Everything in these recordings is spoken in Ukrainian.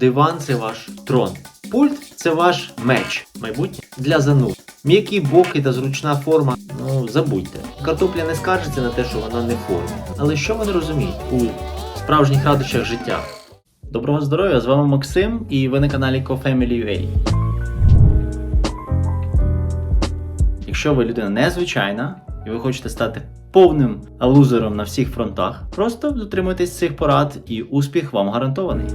Диван це ваш трон. Пульт це ваш меч. Майбутнє для зануд. М'які боки та зручна форма. Ну забудьте. Картопля не скаржиться на те, що вона не в формі. Але що вони розуміють у справжніх радощах життя? Доброго здоров'я! З вами Максим, і ви на каналі CoFamily.ua. Якщо ви людина незвичайна і ви хочете стати повним лузером на всіх фронтах, просто дотримуйтесь цих порад і успіх вам гарантований.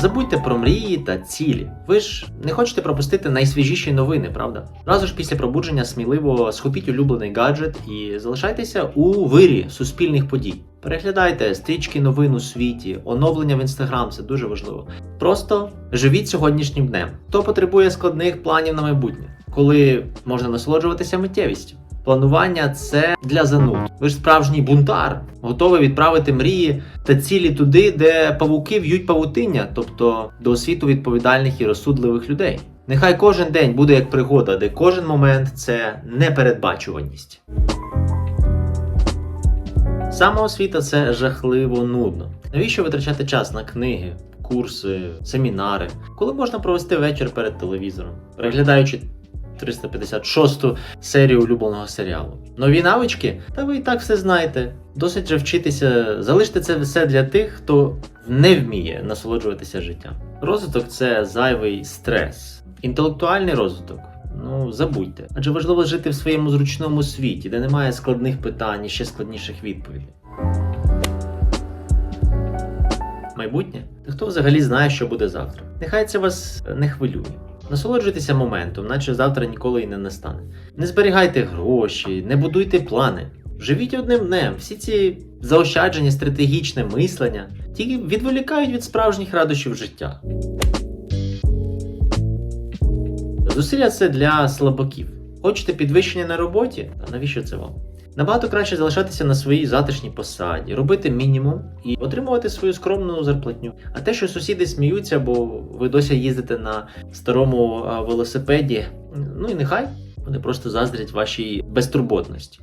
Забудьте про мрії та цілі. Ви ж не хочете пропустити найсвіжіші новини, правда? Разу ж після пробудження сміливо схопіть улюблений гаджет і залишайтеся у вирі суспільних подій. Переглядайте стрічки новин у світі, оновлення в інстаграм це дуже важливо. Просто живіть сьогоднішнім днем. Хто потребує складних планів на майбутнє, коли можна насолоджуватися миттєвістю. Планування це для зануд. Ви ж справжній бунтар, готовий відправити мрії та цілі туди, де павуки в'ють павутиння, тобто до світу відповідальних і розсудливих людей. Нехай кожен день буде як пригода, де кожен момент це непередбачуваність. Самоосвіта це жахливо нудно. Навіщо витрачати час на книги, курси, семінари, коли можна провести вечір перед телевізором, переглядаючи 356-ту серію улюбленого серіалу. Нові навички? Та ви і так все знаєте. Dосить же вчитися, залиште це все для тих, хто не вміє насолоджуватися життям. Розвиток це зайвий стрес. Інтелектуальний розвиток. Ну, забудьте. Адже важливо жити в своєму зручному світі, де немає складних питань і ще складніших відповідей. Майбутнє? Та хто взагалі знає, що буде завтра? Нехай це вас не хвилює. Насолоджуйтеся моментом, наче завтра ніколи і не настане. Не зберігайте гроші, не будуйте плани. Живіть одним днем. Всі ці заощадження, стратегічне мислення тільки відволікають від справжніх радощів життя. Зусилля це для слабаків. Хочете підвищення на роботі? А навіщо це вам? Набагато краще залишатися на своїй затишній посаді, робити мінімум і отримувати свою скромну зарплатню. А те, що сусіди сміються, бо ви досі їздите на старому велосипеді, ну і нехай вони просто заздрять вашій безтурботності.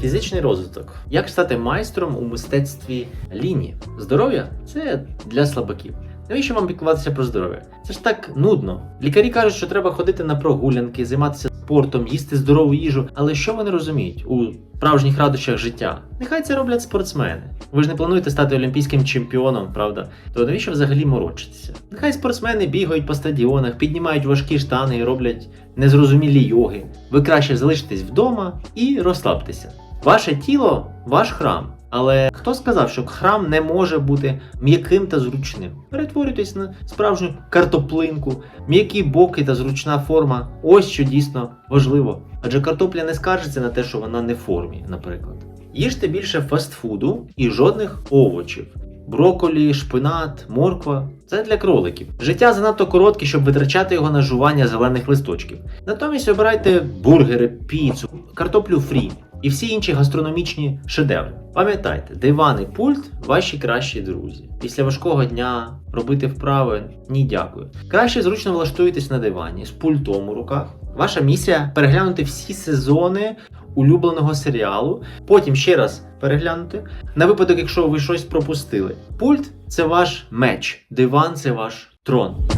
Фізичний розвиток. Як стати майстром у мистецтві лінії? Здоров'я це для слабаків. Навіщо вам піклуватися про здоров'я? Це ж так нудно. Лікарі кажуть, що треба ходити на прогулянки, займатися спортом, їсти здорову їжу. Але що вони розуміють у справжніх радощах життя? Нехай це роблять спортсмени. Ви ж не плануєте стати олімпійським чемпіоном, правда? То навіщо взагалі морочитися? Нехай спортсмени бігають по стадіонах, піднімають важкі штани і роблять незрозумілі йоги. Ви краще залишитесь вдома і розслабтеся. Ваше тіло ваш храм. Але хто сказав, що храм не може бути м'яким та зручним? Перетворюйтесь на справжню картоплинку, м'які боки та зручна форма. Ось що дійсно важливо. Адже картопля не скаржиться на те, що вона не в формі, наприклад. Їжте більше фастфуду і жодних овочів. Броколі, шпинат, морква це для кроликів. Життя занадто коротке, щоб витрачати його на жування зелених листочків. Натомість обирайте бургери, піцу, картоплю фрі і всі інші гастрономічні шедеври. Пам'ятайте, диван і пульт ваші кращі друзі. Після важкого дня робити вправи ні дякую. Краще зручно влаштуйтесь на дивані з пультом у руках. Ваша місія переглянути всі сезони улюбленого серіалу, потім ще раз переглянути, на випадок, якщо ви щось пропустили. Пульт це ваш меч, диван це ваш трон.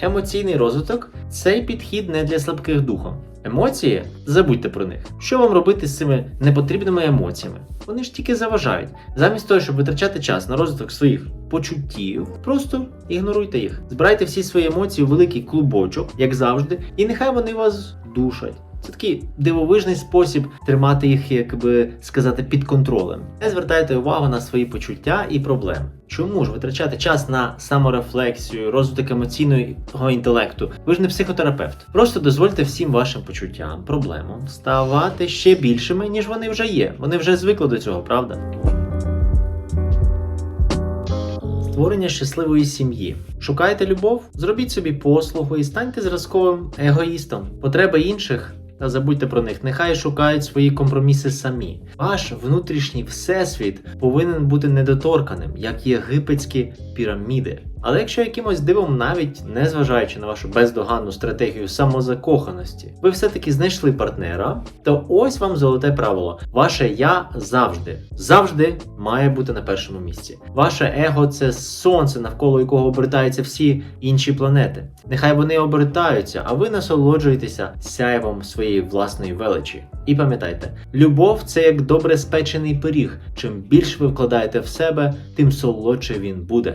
Емоційний розвиток цей підхід не для слабких духом. Емоції забудьте про них. Що вам робити з цими непотрібними емоціями? Вони ж тільки заважають. Замість того, щоб витрачати час на розвиток своїх почуттів, просто ігноруйте їх. Збирайте всі свої емоції у великий клубочок, як завжди, і нехай вони вас душать. Це такий дивовижний спосіб тримати їх, як би сказати, під контролем. Не звертайте увагу на свої почуття і проблеми. Чому ж витрачати час на саморефлексію, розвиток емоційного інтелекту? Ви ж не психотерапевт. Просто дозвольте всім вашим почуттям, проблемам ставати ще більшими, ніж вони вже є. Вони вже звикли до цього, правда? Створення щасливої сім'ї. Шукаєте любов? Зробіть собі послугу і станьте зразковим егоїстом. Потреби інших. Та забудьте про них, нехай шукають свої компроміси самі. Ваш внутрішній всесвіт повинен бути недоторканим, як єгипетські піраміди. Але якщо якимось дивом, навіть не зважаючи на вашу бездоганну стратегію самозакоханості, ви все-таки знайшли партнера, то ось вам золоте правило. Ваше я завжди, завжди має бути на першому місці. Ваше его це сонце, навколо якого обертаються всі інші планети. Нехай вони обертаються, а ви насолоджуєтеся сяєвом своєї власної величі. І пам'ятайте, любов це як добре спечений пиріг. Чим більше ви вкладаєте в себе, тим солодше він буде.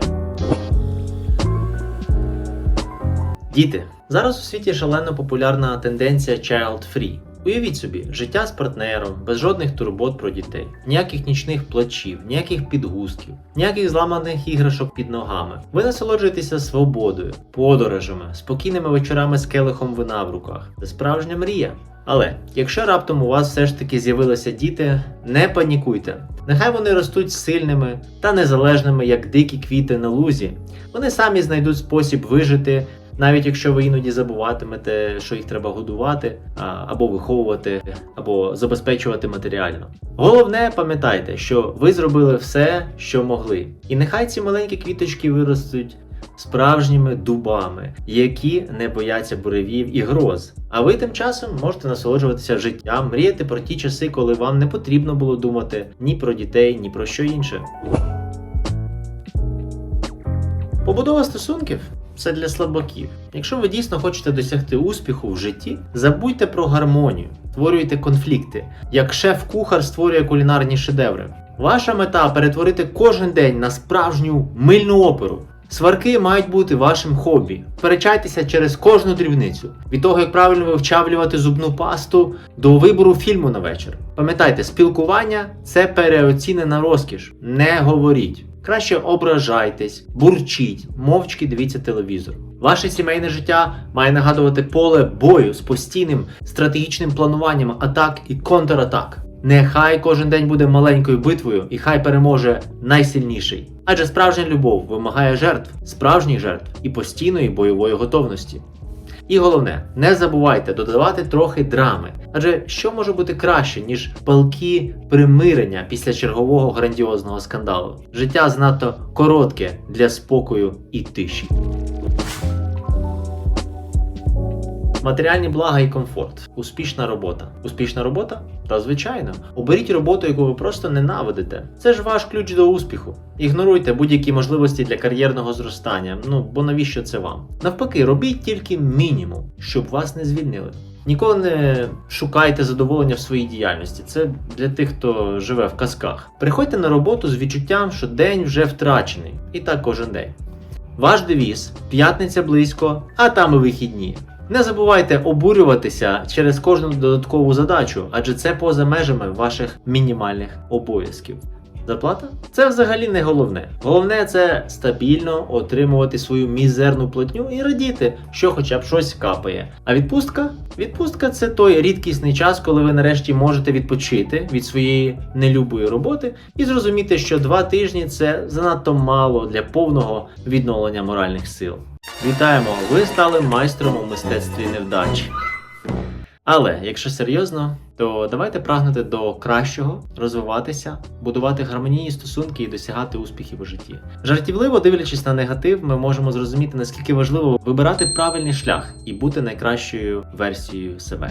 Діти, зараз у світі шалено популярна тенденція child free. Уявіть собі, життя з партнером, без жодних турбот про дітей, ніяких нічних плачів, ніяких підгузків, ніяких зламаних іграшок під ногами. Ви насолоджуєтеся свободою, подорожами, спокійними вечорами з келихом вина в руках. Це справжня мрія. Але якщо раптом у вас все ж таки з'явилися діти, не панікуйте. Нехай вони ростуть сильними та незалежними, як дикі квіти на лузі. Вони самі знайдуть спосіб вижити, навіть якщо ви іноді забуватимете, що їх треба годувати, або виховувати, або забезпечувати матеріально. Головне, пам'ятайте, що ви зробили все, що могли. І нехай ці маленькі квіточки виростуть справжніми дубами, які не бояться буревів і гроз. А ви тим часом можете насолоджуватися життям, мріяти про ті часи, коли вам не потрібно було думати ні про дітей, ні про що інше. Побудова стосунків це для слабаків. Якщо ви дійсно хочете досягти успіху в житті, забудьте про гармонію, створюйте конфлікти, як шеф-кухар створює кулінарні шедеври. Ваша мета перетворити кожен день на справжню мильну оперу. Сварки мають бути вашим хобі. Сперечайтеся через кожну дрібницю. Від того, як правильно вивчавлювати зубну пасту до вибору фільму на вечір. Пам'ятайте, спілкування це переоцінена розкіш. Не говоріть. Краще ображайтесь, бурчіть, мовчки дивіться телевізор. Ваше сімейне життя має нагадувати поле бою з постійним стратегічним плануванням атак і контратак. Нехай кожен день буде маленькою битвою, і хай переможе найсильніший. Адже справжня любов вимагає жертв, справжніх жертв і постійної бойової готовності. І головне, не забувайте додавати трохи драми. Адже що може бути краще, ніж палки примирення після чергового грандіозного скандалу? Життя занадто коротке для спокою і тиші. Матеріальні блага і комфорт, успішна робота. Успішна робота? Та звичайно. Оберіть роботу, яку ви просто ненавидите. Це ж ваш ключ до успіху. Ігноруйте будь-які можливості для кар'єрного зростання. Ну бо навіщо це вам? Навпаки, робіть тільки мінімум, щоб вас не звільнили. Ніколи не шукайте задоволення в своїй діяльності. Це для тих, хто живе в казках. Приходьте на роботу з відчуттям, що день вже втрачений. І так кожен день. Ваш девіз п'ятниця близько, а там і вихідні. Не забувайте обурюватися через кожну додаткову задачу, адже це поза межами ваших мінімальних обов'язків. Зарплата? Це взагалі не головне. Головне це стабільно отримувати свою мізерну платню і радіти, що хоча б щось капає. А відпустка? Відпустка це той рідкісний час, коли ви нарешті можете відпочити від своєї нелюбої роботи і зрозуміти, що два тижні це занадто мало для повного відновлення моральних сил. Вітаємо! Ви стали майстром у мистецтві невдачі. Але якщо серйозно, то давайте прагнути до кращого, розвиватися, будувати гармонійні стосунки і досягати успіхів у житті. Жартівливо дивлячись на негатив, ми можемо зрозуміти, наскільки важливо вибирати правильний шлях і бути найкращою версією себе.